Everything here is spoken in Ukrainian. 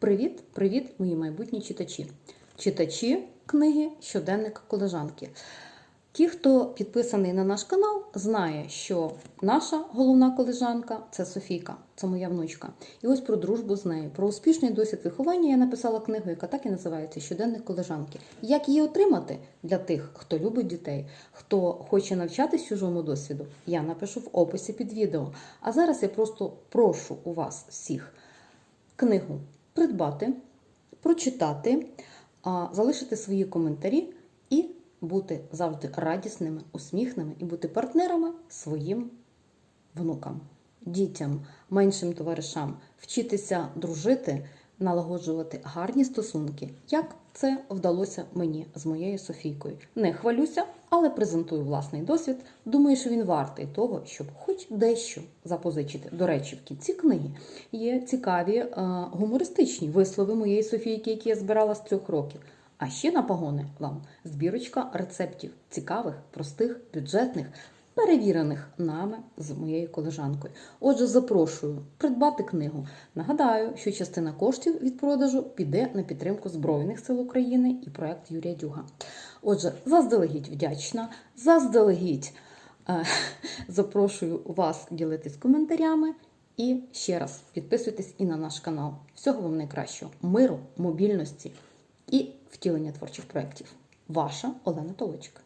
Привіт, привіт, мої майбутні читачі. Читачі книги Щоденник колежанки. Ті, хто підписаний на наш канал, знає, що наша головна колежанка це Софійка, це моя внучка. І ось про дружбу з нею, про успішний досвід виховання я написала книгу, яка так і називається Щоденник колежанки. Як її отримати для тих, хто любить дітей, хто хоче навчатись чужому досвіду, я напишу в описі під відео. А зараз я просто прошу у вас всіх книгу придбати, прочитати, залишити свої коментарі і бути завжди радісними, усміхними і бути партнерами своїм внукам, дітям, меншим товаришам, вчитися дружити, налагоджувати гарні стосунки, як це вдалося мені з моєю Софійкою. Не хвалюся, але презентую власний досвід. Думаю, що він вартий того, щоб хоч дещо запозичити. До речі, в кінці книги є цікаві е, гумористичні вислови моєї Софійки, які я збирала з трьох років. А ще на погони вам збірочка рецептів цікавих, простих, бюджетних, перевірених нами з моєю колежанкою. Отже, запрошую придбати книгу. Нагадаю, що частина коштів від продажу піде на підтримку Збройних сил України і проект Юрія Дюга. Отже, заздалегідь вдячна, заздалегідь е, запрошую вас ділитись коментарями. І ще раз підписуйтесь і на наш канал. Всього вам найкращого, миру, мобільності і втілення творчих проєктів. Ваша Олена Толочка.